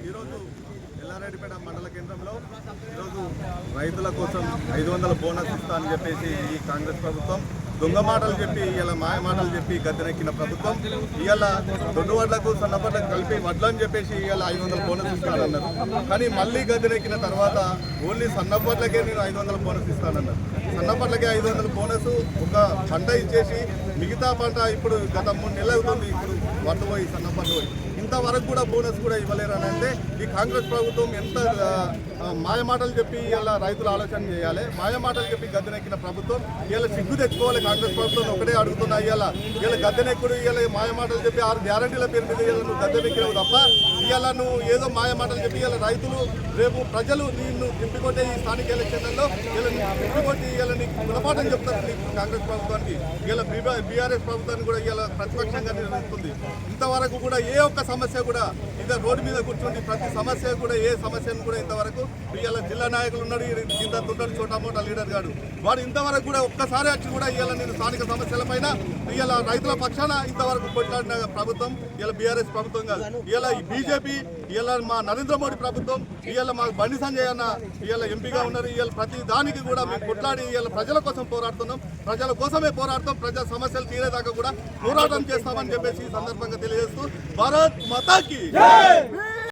ఈరోజు ఎల్లారెడ్డిపేట మండల కేంద్రంలో ఈరోజు రైతుల కోసం ఐదు వందల బోనస్ ఇస్తా అని చెప్పేసి ఈ కాంగ్రెస్ ప్రభుత్వం దొంగ మాటలు చెప్పి ఇలా మాయ మాటలు చెప్పి గద్దెనెక్కిన ప్రభుత్వం ఇవాళ దొడ్డు వడ్లకు సన్నపడ్లకు కలిపి వడ్లని చెప్పేసి ఇవాళ ఐదు వందల బోనస్ ఇస్తానన్నారు. కానీ మళ్ళీ గద్దెనెక్కిన తర్వాత ఓన్లీ సన్నపడ్లకే నేను ఐదు వందల బోనస్ ఇస్తానన్నారు. సన్నపడ్లకే ఐదు వందల బోనస్ ఒక పంట ఇచ్చేసి మిగతా పంట ఇప్పుడు గత మూడు నెలలు అవుతుంది ఇప్పుడు వడ్డు పోయి సన్నపడ్లు పోయి. ఇంతవరకు కూడా బోనస్ కూడా ఇవ్వలేరు అని అంటే ఈ కాంగ్రెస్ ప్రభుత్వం ఎంత మాయమాటలు చెప్పి ఇలా రైతులు ఆలోచన చేయాలి. మాయమాటలు చెప్పి గద్దెనెక్కిన ప్రభుత్వం ఇలా సిగ్గు తెచ్చుకోవాలి కాంగ్రెస్ ప్రభుత్వం ఒకటే అడుగుతున్నా ఇలా ఇలా గద్దెనెక్కుడు ఇలా మాయమాటలు చెప్పి ఆరు గ్యారంటీల పేరు మీద ఇలా నువ్వు గద్దెనెక్కినవు తప్ప ఇలా నువ్వు ఏదో మాయమాటలు చెప్పి ఇలా రైతులు రేపు ప్రజలు నిన్ను తిప్పికొట్టే ఈ స్థానిక ఎలక్షన్లలో ఇలా తిప్పికొట్టి ఇలా నీకు గుణపాఠం చెప్తారు నీకు కాంగ్రెస్ ప్రభుత్వానికి. ఇలా బీఆర్ఎస్ ప్రభుత్వాన్ని కూడా ఇలా ప్రతిపక్షంగా నిర్వహిస్తుంది ఇంతవరకు కూడా ఏ ఒక్క సమస్య కూడా ఇదే రోడ్డు మీద కూర్చోండి ప్రతి సమస్య కూడా ఏ సమస్యను కూడా ఇంతవరకు ఇవాళ జిల్లా నాయకులు ఉన్నాడు కింద ఉన్నాడు చోటమోట లీడర్ గాడు వాడు ఇంతవరకు కూడా ఒక్కసారి వచ్చి కూడా ఇవాళ నేను స్థానిక సమస్యల పైన ఇవాళ రైతుల పక్షాన ఇంతవరకు కొట్లాడిన ప్రభుత్వం ఇలా బీఆర్ఎస్ ప్రభుత్వం కాదు. ఇలా బీజేపీ ఇలా మా నరేంద్ర మోడీ ప్రభుత్వం ఇవాళ మా బండి సంజయ్ అన్న ఇవాళ ఎంపీగా ఉన్నారు. ఇవాళ ప్రతి దానికి కూడా మేము కొట్లాడి ఇవాళ ప్రజల కోసం పోరాడుతున్నాం. ప్రజల కోసమే పోరాడతాం. ప్రజా సమస్యలు తీరేదాకా కూడా పోరాటం చేస్తామని చెప్పేసి ఈ సందర్భంగా తెలియజేస్తూ భారత్ మతాకి. Hey!